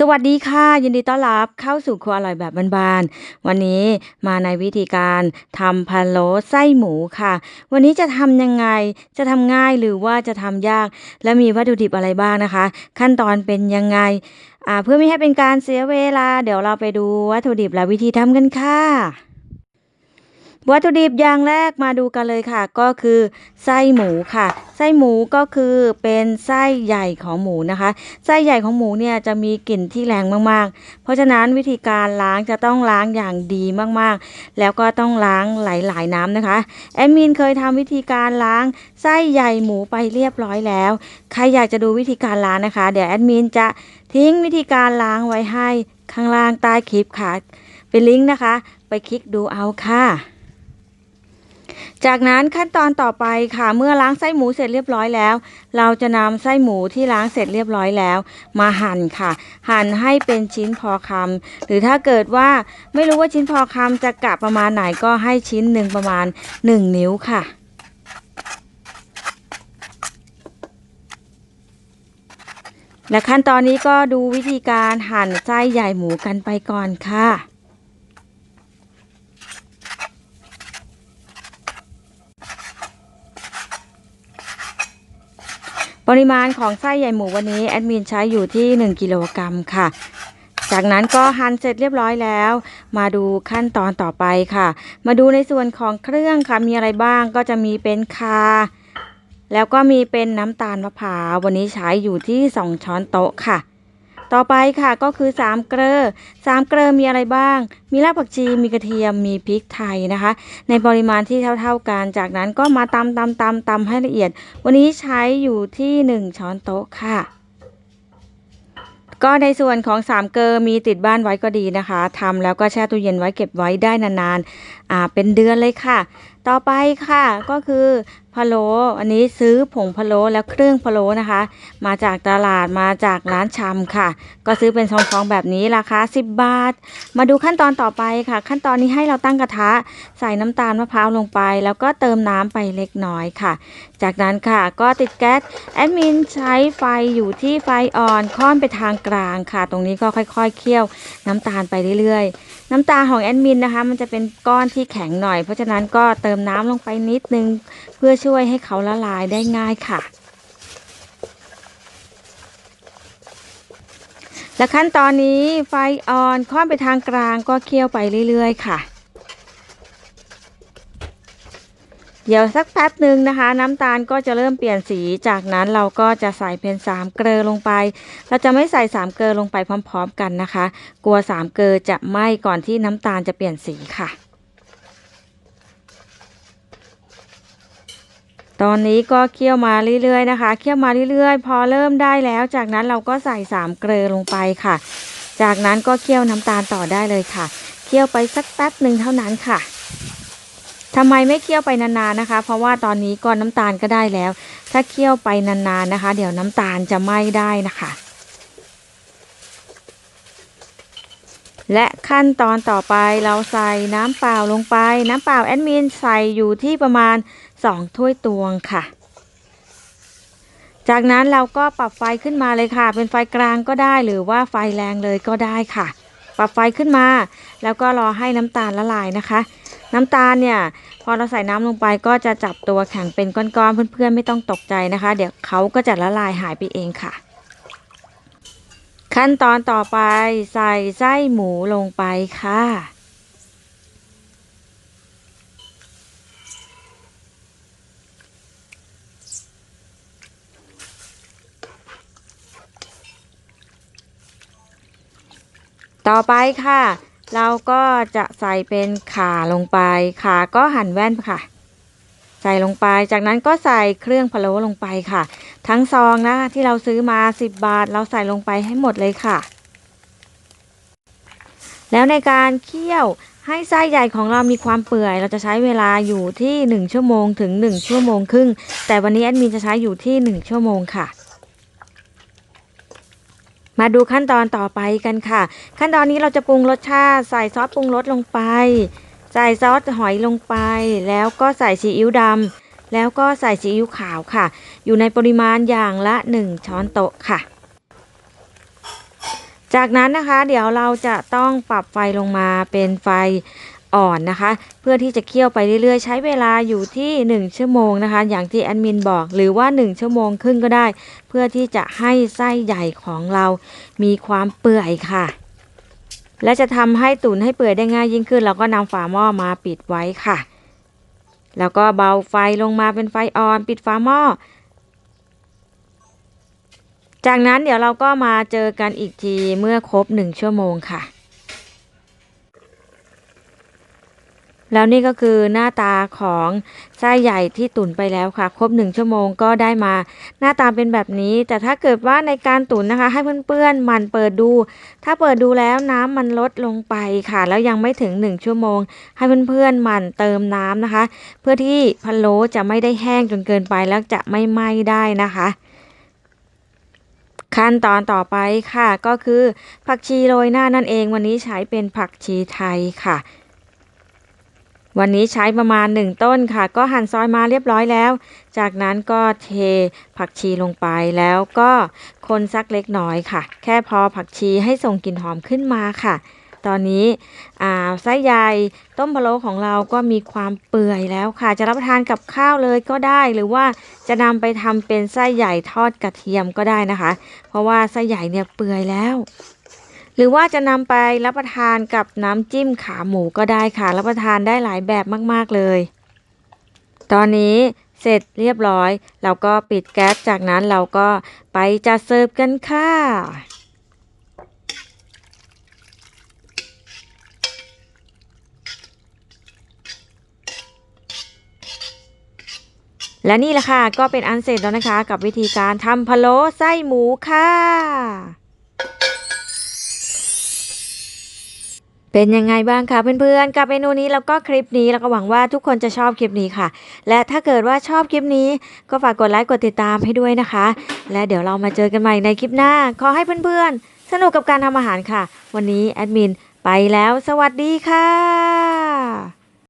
สวัสดีค่ะ ยินดีต้อนรับเข้าสู่ครัวอร่อยแบบบ้านๆวันนี้มาในวิธีการทำพะโล้ไส้หมูค่ะ วันนี้จะทำยังไงจะทำง่ายหรือว่าจะทำยาก และมีวัตถุดิบอะไรบ้างนะคะ ขั้นตอนเป็นยังไงอ่าเพื่อไม่ให้เป็นการเสียเวลา เดี๋ยวเราไปดูวัตถุดิบและวิธีทำกันค่ะ วัตถุดิบอย่างแรกมาดูกันเลยค่ะ ก็คือไส้หมูค่ะ ไส้หมูก็คือเป็นไส้ใหญ่ของหมูนะคะ ไส้ใหญ่ของหมูเนี่ยจะมีกลิ่นที่แรงมากๆ เพราะฉะนั้นวิธีการล้างจะต้องล้างอย่างดีมากๆ แล้วก็ต้องล้างหลายๆน้ำนะคะแอดมินเคยทำวิธีการล้างไส้ใหญ่หมูไปเรียบร้อยแล้ว ใครอยากจะดูวิธีการล้างนะคะ เดี๋ยวแอดมินจะทิ้งวิธีการล้างไว้ให้ข้างล่างใต้คลิปค่ะ เป็นลิงก์นะคะ ไปคลิกดูเอาค่ะ จากนั้นขั้นตอนต่อไปค่ะเมื่อล้างไส้หมูเสร็จเรียบร้อยแล้ว เราจะนำไส้หมูที่ล้างเสร็จเรียบร้อยแล้ว มาหั่นค่ะ หั่นให้เป็นชิ้นพอคำหรือถ้าเกิดว่าไม่รู้ว่าชิ้นพอคำจะกะประมาณไหนก็ให้ชิ้นหนึ่งประมาณ 1 นิ้วค่ะและขั้นตอนนี้ก็ดูวิธีการหั่นไส้ใหญ่หมูกันไปก่อนค่ะ ปริมาณของไส้ใหญ่หมูวันนี้แอดมินใช้อยู่ที่ 1 กิโลกรัมค่ะ จากนั้นก็หั่นเสร็จเรียบร้อยแล้ว มาดูขั้นตอนต่อไปค่ะ มาดูในส่วนของเครื่องค่ะมีอะไรบ้างก็จะมีเป็นคา แล้วก็มีเป็นน้ำตาลมะพร้าววันนี้ใช้อยู่ที่ 2 ช้อนโต๊ะค่ะ ต่อไปค่ะก็คือ3เกลือ3เกลือมีอะไรบ้าง มีรากผักชีมีกระเทียมมีพริกไทยนะคะ ในปริมาณที่เท่าๆกัน จากนั้นก็มาตำตำตำตำให้ละเอียด วันนี้ใช้อยู่ที่ 1 ช้อนโต๊ะค่ะก็ในส่วนของสามเกลอมีติดบ้านไว้ก็ดีนะคะทำแล้วก็แช่ตู้เย็นไว้เก็บไว้ได้นานๆ อ่าเป็นเดือนเลยค่ะต่อไปค่ะก็คือพะโล้อันนี้ซื้อผงพะโล้แล้วเครื่องพะโล้นะคะ มาจากตลาดมาจากร้านชำค่ะ ก็ซื้อเป็นซองๆแบบนี้ราคา10 บาท มาดูขั้นตอนต่อไปค่ะ ขั้นตอนนี้ให้เราตั้งกระทะ ใส่น้ำตาลมะพร้าวลงไป แล้วก็เติมน้ำไปเล็กน้อยค่ะ จากนั้นค่ะก็ติดแก๊สแอดมินใช้ไฟอยู่ที่ไฟอ่อนค่อนไปทางกลางค่ะ ตรงนี้ก็ค่อยๆเคี่ยวน้ำตาลไปเรื่อยๆ น้ำตาลของแอดมินนะคะ มันจะเป็นก้อนที่แข็งหน่อยเพราะฉะนั้นก็เติติมน้ำลงไปนิดนึง เพื่อช่วยให้เขาละลายได้ง่ายค่ะ และขั้นตอนนี้ไฟอ่อนค่อนไปทางกลางก็เคี่ยวไปเรื่อยๆ ค่ะเดี๋ยวสักแป๊บหนึ่งนะคะ น้ำตาลก็จะเริ่มเปลี่ยนสีจากนั้นเราก็จะใส่เป็นสามเกลือลงไป เราจะไม่ใส่สามเกลือลงไปพร้อม ๆ กันนะคะ กลัวสามเกลือจะไหม้ก่อนที่น้ำตาลจะเปลี่ยนสีค่ะ ตอนนี้ก็เคี่ยวมาเรื่อยๆนะคะเคี่ยวมาเรื่อยๆ พอเริ่มได้แล้ว จากนั้นเราก็ใส่สามเกลือลงไปค่ะ จากนั้นก็เคี่ยวน้ำตาลต่อได้เลยค่ะ เคี่ยวไปสักแป๊บหนึ่งเท่านั้นค่ะทำไมไม่เคี่ยวไปนานๆนะคะ เพราะว่าตอนนี้ก้อนน้ำตาลก็ได้แล้ว ถ้าเคี่ยวไปนานๆนะคะ เดี๋ยวน้ำตาลจะไหม้ได้นะคะและขั้นตอนต่อไปเราใส่น้ำเปล่าลงไป น้ำเปล่าแอดมินใส่อยู่ที่ประมาณ 2ถ้วยตวงค่ะ จากนั้นเราก็ปรับไฟขึ้นมาเลยค่ะ เป็นไฟกลางก็ได้หรือว่าไฟแรงเลยก็ได้ค่ะ ปรับไฟขึ้นมา แล้วก็รอให้น้ำตาลละลายนะคะ น้ำตาลเนี่ย พอเราใส่น้ำลงไปก็จะจับตัวแข็งเป็นก้อนๆเพื่อนๆไม่ต้องตกใจนะคะ เดี๋ยวเขาก็จะละลายหายไปเองค่ะขั้นตอนต่อไปใส่ไส้หมูลงไปค่ะ ต่อไปค่ะ เราก็จะใส่เป็นขาลงไปข่าก็หั่นแว่นค่ะ ใส่ลงไป จากนั้นก็ใส่เครื่องพะโล้ลงไปค่ะ ทั้งซองนะที่เราซื้อมา 10 บาท เราใส่ลงไปให้หมดเลยค่ะ แล้วในการเคี่ยวให้ไส้ใหญ่ของเรามีความเปื่อย เราจะใช้เวลาอยู่ที่ 1 ชั่วโมงถึง 1 ชั่วโมงครึ่ง แต่วันนี้แอดมินจะใช้อยู่ที่ 1 ชั่วโมงค่ะ มาดูขั้นตอนต่อไปกันค่ะ ขั้นตอนนี้เราจะปรุงรสชาติ ใส่ซอสปรุงรสลงไป ใส่ซอสหอยลงไป แล้วก็ใส่ซีอิ๊วดำแล้วก็ใส่ซีอิ๊วขาวค่ะ อยู่ในปริมาณอย่างละ 1 ช้อนโต๊ะค่ะจจากนั้นนะคะ เดี๋ยวเราจะต้องปรับไฟลงมาเป็นไฟ อ่อนนะคะ เพื่อที่จะเคี่ยวไปเรื่อยๆ ใช้เวลาอยู่ที่ 1 ชั่วโมงนะคะ อย่างที่แอดมินบอก หรือว่า 1 ชั่วโมงครึ่งก็ได้ เพื่อที่จะให้ไส้ใหญ่ของเรา มีความเปื่อยค่ะ และจะทำให้ตุ๋นให้เปื่อยได้ง่ายยิ่งขึ้น เราก็นำฝาหม้อมาปิดไว้ค่ะ แล้วก็เบาไฟลงมาเป็นไฟอ่อน ปิดฝาหม้อจากนั้นเดี๋ยวเราก็มาเจอกันอีกทีเมื่อครบหนึ่งชั่วโมงค่ะ แล้วนี่ก็คือหน้าตาของไส้ใหญ่ที่ตุ๋นไปแล้วค่ะ ครบหนึ่งชั่วโมงก็ได้มา หน้าตาเป็นแบบนี้ แต่ถ้าเกิดว่าในการตุ๋นนะคะ ให้เพื่อนๆมันเปิดดู ถ้าเปิดดูแล้วน้ำมันลดลงไปค่ะ แล้วยังไม่ถึง 1 ชั่วโมง ให้เพื่อนๆมันเติมน้ำนะคะ เพื่อที่พะโล้จะไม่ได้แห้งจนเกินไปแล้วจะไม่ไหม้ได้นะคะขั้นตอนต่อไปค่ะก็คือผักชีโรยหน้านั่นเองวันนี้ใช้เป็นผักชีไทยค่ะ วันนี้ใช้ประมาณ 1 ต้นค่ะ ก็หั่นซอยมาเรียบร้อยแล้ว จากนั้นก็เทผักชีลงไปแล้วก็คนสักเล็กน้อยค่ะ แค่พอผักชีให้ส่งกลิ่นหอมขึ้นมาค่ะ ตอนนี้ไส้ใหญ่ต้มพะโล้ของเราก็มีความเปื่อยแล้วค่ะ จะรับประทานกับข้าวเลยก็ได้ หรือว่าจะนำไปทำเป็นไส้ใหญ่ทอดกระเทียมก็ได้นะคะ เพราะว่าไส้ใหญ่เนี่ยเปื่อยแล้ว หรือว่าจะนำไปรับประทานกับน้ำจิ้มขาหมูก็ได้ค่ะ รับประทานได้หลายแบบมาก ๆ เลย ตอนนี้เสร็จเรียบร้อย เราก็ปิดแก๊สจากนั้นเราก็ไปจัดเสิร์ฟกันค่ะและนี่แหละค่ะ ก็เป็นอันเสร็จแล้วนะคะ กับวิธีการทำพะโล้ไส้หมูค่ะ เป็นยังไงบ้างคะเพื่อนๆ กับเมนูนี้แล้วก็คลิปนี้แล้วก็หวังว่าทุกคนจะชอบคลิปนี้ค่ะ และถ้าเกิดว่าชอบคลิปนี้ก็ฝากกดไลค์กดติดตามให้ด้วยนะคะ และเดี๋ยวเรามาเจอกันใหม่ในคลิปหน้า ขอให้เพื่อนๆ สนุกกับการทำอาหารค่ะ วันนี้แอดมินไปแล้ว สวัสดีค่ะ